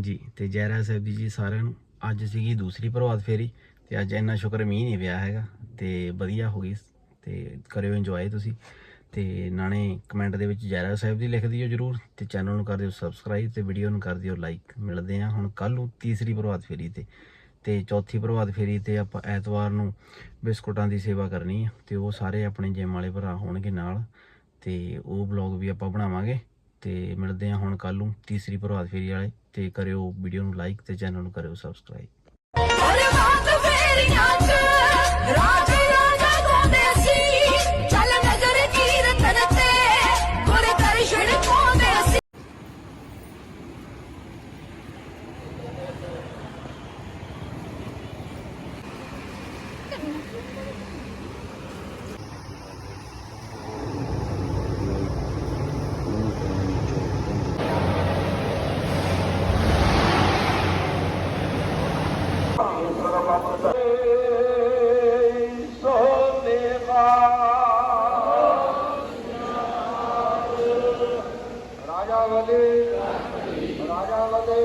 ਜੀ, ਤੇ ਜੈਰਾ ਸਾਹਿਬ ਦੀ ਜੀ ਸਾਰਿਆਂ ਨੂੰ ਅੱਜ ਸੀਗੀ ਦੂਸਰੀ ਪ੍ਰਭਾਤ ਫੇਰੀ ਤੇ ਅੱਜ ਇੰਨਾ ਸ਼ੁਕਰ ਮੀਂਹ ਨਹੀਂ ਪਿਆ ਹੈਗਾ ਤੇ ਵਧੀਆ ਹੋ ਗਈ ਤੇ ਕਰਿਓ ਇੰਜੋਏ ਤੁਸੀਂ ਤੇ ਨਾਲੇ ਕਮੈਂਟ ਦੇ ਵਿੱਚ ਜੈਰਾ ਸਾਹਿਬ ਦੀ ਲਿਖ ਦਿਓ ਜਰੂਰ ਤੇ ਚੈਨਲ ਨੂੰ ਕਰ ਦਿਓ ਸਬਸਕ੍ਰਾਈਬ ਤੇ ਵੀਡੀਓ ਨੂੰ ਕਰ ਦਿਓ ਲਾਈਕ ਮਿਲਦੇ ਆ ਹੁਣ ਕੱਲ ਨੂੰ ਤੀਸਰੀ ਪ੍ਰਭਾਤ ਫੇਰੀ ਤੇ ਤੇ ਚੌਥੀ ਪ੍ਰਭਾਤ ਫੇਰੀ ਤੇ ਆਪਾਂ ਐਤਵਾਰ ਨੂੰ ਬਿਸਕੁਟਾਂ ਦੀ ਸੇਵਾ ਕਰਨੀ ਹੈ ਤੇ ਉਹ ਸਾਰੇ ਆਪਣੇ ਜਿਮ ਵਾਲੇ ਭਰਾ ਹੋਣਗੇ ਨਾਲ ਤੇ ਉਹ ਵਲੌਗ ਵੀ ਆਪਾਂ ਬਣਾਵਾਂਗੇ। ਤੇ ਮਿਲਦੇ ਹਾਂ ਹੁਣ ਕੱਲ ਨੂੰ ਤੀਸਰੀ ਪ੍ਰਭਾਤ ਫੇਰੀ ਵਾਲੇ। ਤੇ ਕਰਿਓ ਵੀਡੀਓ ਨੂੰ ਲਾਈਕ ਤੇ ਚੈਨਲ ਨੂੰ ਕਰਿਓ ਸਬਸਕ੍ਰਾਈਬ ਰਾਜਾ ਵਲੇ ਰਾਜਾ ਵਲੇ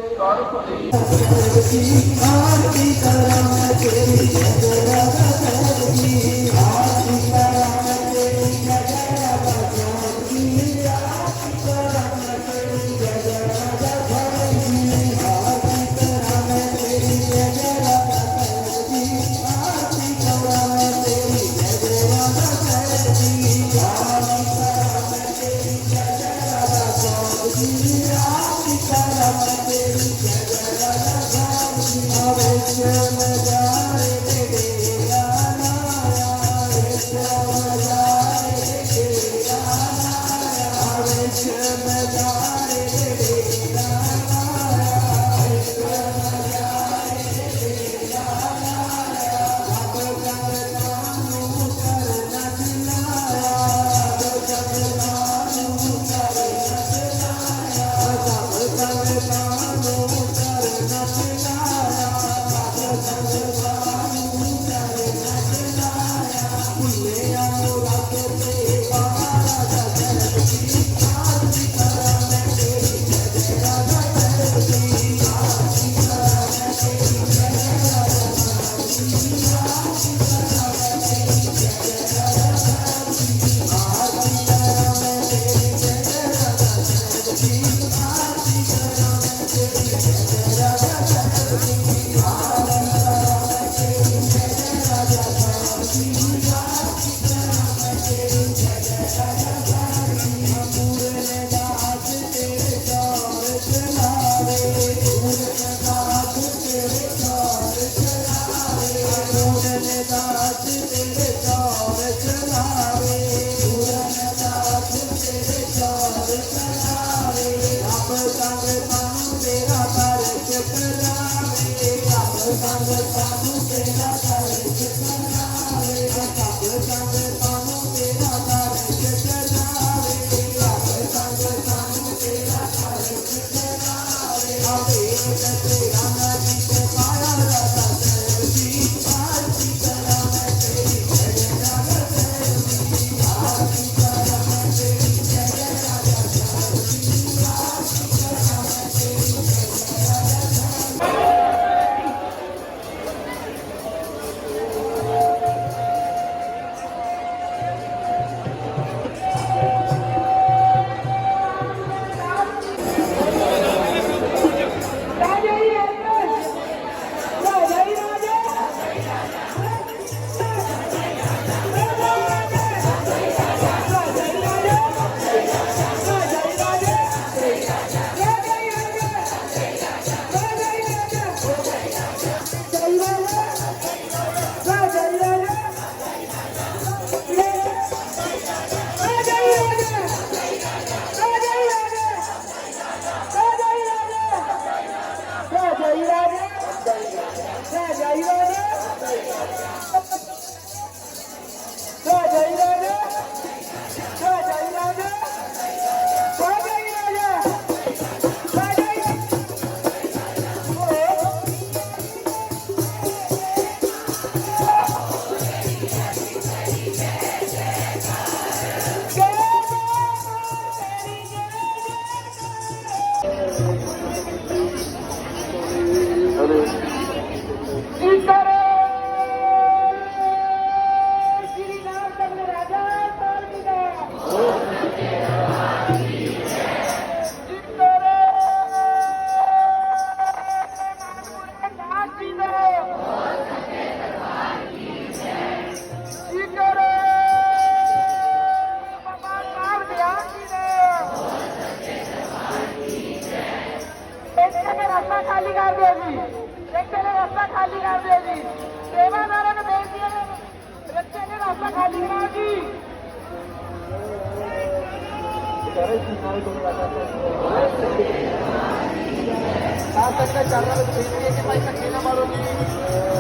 ਆਪ ਤੱਕ ਚਾਰਨਾ ਵਿੱਚ ਬੇਨਤੀ ਹੈ ਕਿ ਭਾਈ ਧੱਕੇ ਨਾ ਮਾਰੋ ਜੀ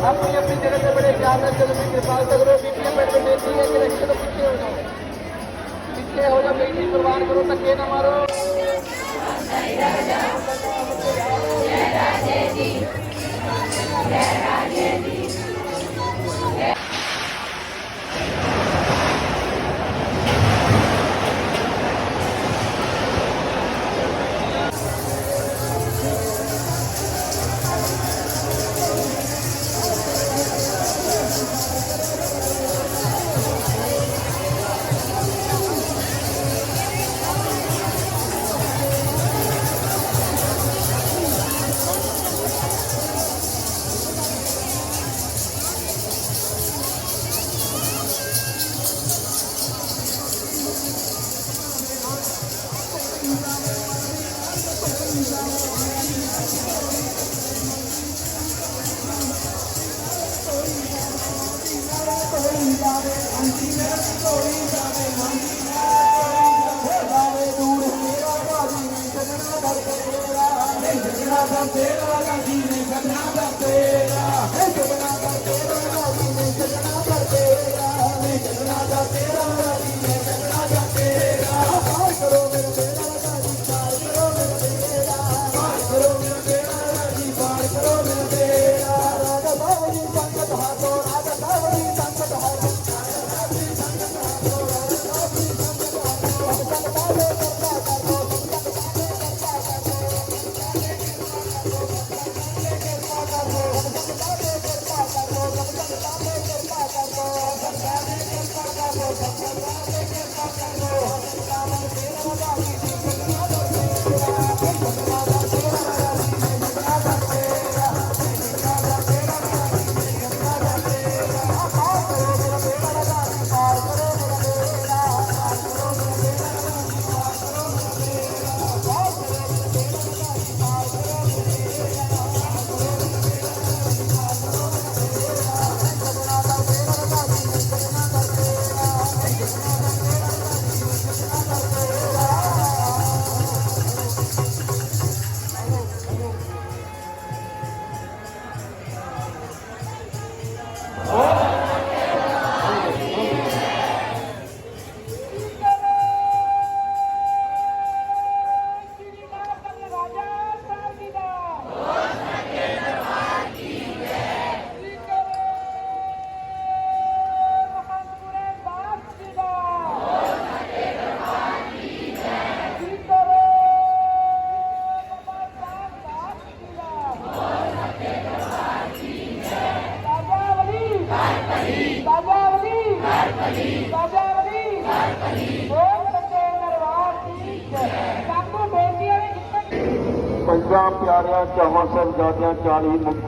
ਆਪਣੀ ਆਪਣੀ ਜਗ੍ਹਾ ਤੇ ਬੜੇ ਪਿਆਰ ਨਾਲ ਚਲੋ ਵੀ ਕਿਰਪਾ ਕਰੋ ਬੀਬੀਆਂ ਪਿੰਡ ਵਿੱਚ ਬੇਨਤੀ ਹੈ ਕਿ ਰੱਖੇ ਤੋਂ ਪਿੱਛੇ ਹੋ ਜਾਓ ਪਿੱਛੇ ਹੋ ਜਾਓ ਬੇਨਤੀ ਪ੍ਰਵਾਨ ਕਰੋ ਧੱਕੇ ਨਾ ਮਾਰੋ ਪੰਜਾਂ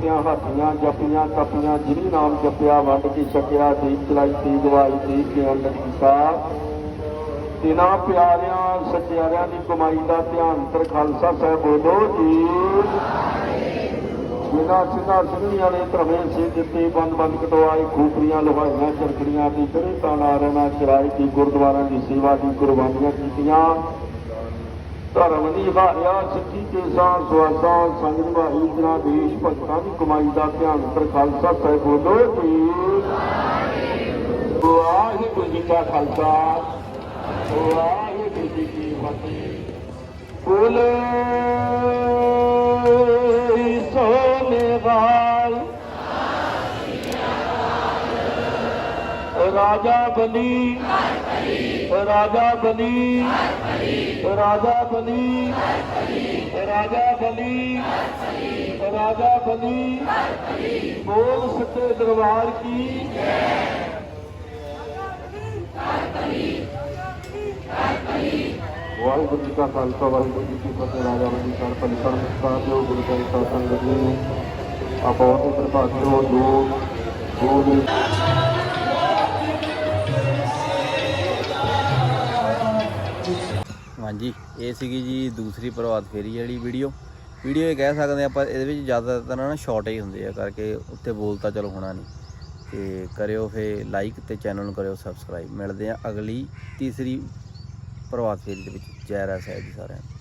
40 ਹਾਥੀਆਂ ਜਪੀਆਂ ਤਪੀਆਂ ਜਿਨੀ ਨਾਮ ਜਪਿਆ, ਵੰਡ ਕੇ ਛਕਿਆ, ਦੀਪ ਚਲਾਈ ਤੀ ਗਵਾਈ ਦੀ ਗਿਆਨ ਕੀਤਾ ਤਿਨਾਂ ਪਿਆਰਿਆਂ, ਸੱਚਿਆਰਿਆਂ ਦੀ ਕਮਾਈ ਦਾ ਧਿਆਨ ਤਰ ਖਾਲਸਾ ਸਾਹਿਬ ਬੋਲੋ ਜੀ। ਜਿਨ੍ਹਾਂ ਸਿੰਘਾਂ ਸਿੰਘੀਆਂ ਨੇ ਧਰਮੇ ਸੇ ਦਿੱਤੇ, ਬੰਦ ਬੰਦ ਕਟਵਾਏ ਖੂਪਰੀਆਂ ਲੁਹਾਈਆਂ ਚਰਖੜੀਆਂ ਦੀ ਕਰੇ ਤਾਨਾਰਾਂ ਨਾਲ ਚਰਾਈ ਦੀ ਗੁਰਦੁਆਰਾਂ ਦੀ ਸੇਵਾ ਦੀ ਕੁਰਬਾਨੀਆਂ ਕੀਤੀਆਂ। ਧਰਮ ਦੀ ਹਾਰਿਆ ਸੱਚੀ ਤੇ ਸਾਹ ਸਵਾਸਾ ਸੰਗ ਨਿਭਾਈ ਜਨਾ ਦੇਸ਼ ਭਗਤਾਂ ਦੀ ਕਮਾਈ ਦਾ ਧਿਆਨ ਪਰ ਖਾਲਸਾ ਸਾਹਿਬ ਬੋਲੋ ਜੀ। ਵਾਹਿਗੁਰੂ ਜੀ ਕਾ ਖਾਲਸਾ, ਵਾਹਿਗੁਰੂ ਜੀ ਕੀ ਫਤਿਹ। ਬੋਲੇ ਸੋਨੇਵਾਲ ਰਾਜਾ ਬਲੀ ਰਾਜਾ ਬਲੀ ਰਾਜਾ ਬਲੀ ਰਾਜਾ ਬਲੀ ਰਾਜਾ ਬਲੀ, ਬੋਲ ਸੱਚੇ ਦਰਬਾਰ ਕੀ? ਵਾਹਿਗੁਰੂ ਜੀ ਕਾ ਖਾਲਸਾ, ਵਾਹਿਗੁਰੂ ਜੀ ਕੀ ਫਤਿਹ, ਰਾਜਾ ਬਲੀ ਸਰ ਪਲਿਸਰ ਮੁਸਤਾਰ ਜੋ ਗੁਰੂ ਗ੍ਰੰਥ ਸਾਹਿਬ ਸੰਗਤ ਜੀ ਆਪੋ ਆਪਣੇ ਪ੍ਰਭਾਤਿਓ ਜੋ ਜੋ ਹਾਂਜੀ, ਇਹ ਸੀਗੀ ਜੀ ਦੂਸਰੀ ਪ੍ਰਭਾਤ ਫੇਰੀ ਵਾਲੀ ਵੀਡੀਓ। ਵੀਡੀਓ ਇਹ ਕਹਿ ਸਕਦੇ ਆਪਾਂ, ਇਹਦੇ ਵਿੱਚ ਜ਼ਿਆਦਾਤਰ ਨਾ ਸ਼ਾਰਟ ਹੀ ਹੁੰਦੇ ਆ, ਕਰਕੇ ਉੱਤੇ ਬੋਲ ਤਾਂ ਚਲੋ ਹੋਣਾ ਨਹੀਂ। ਤੇ ਕਰਿਓ ਫੇ ਲਾਈਕ ਤੇ ਚੈਨਲ ਨੂੰ ਕਰਿਓ ਸਬਸਕ੍ਰਾਈਬ ਮਿਲਦੇ ਆ ਅਗਲੀ ਤੀਸਰੀ ਪ੍ਰਭਾਤ ਫੇਰੀ ਦੇ ਵਿੱਚ। ਜੈ ਰਾਜ ਸਾਹਿਬ ਜੀ ਸਾਰਿਆਂ ਨੂੰ।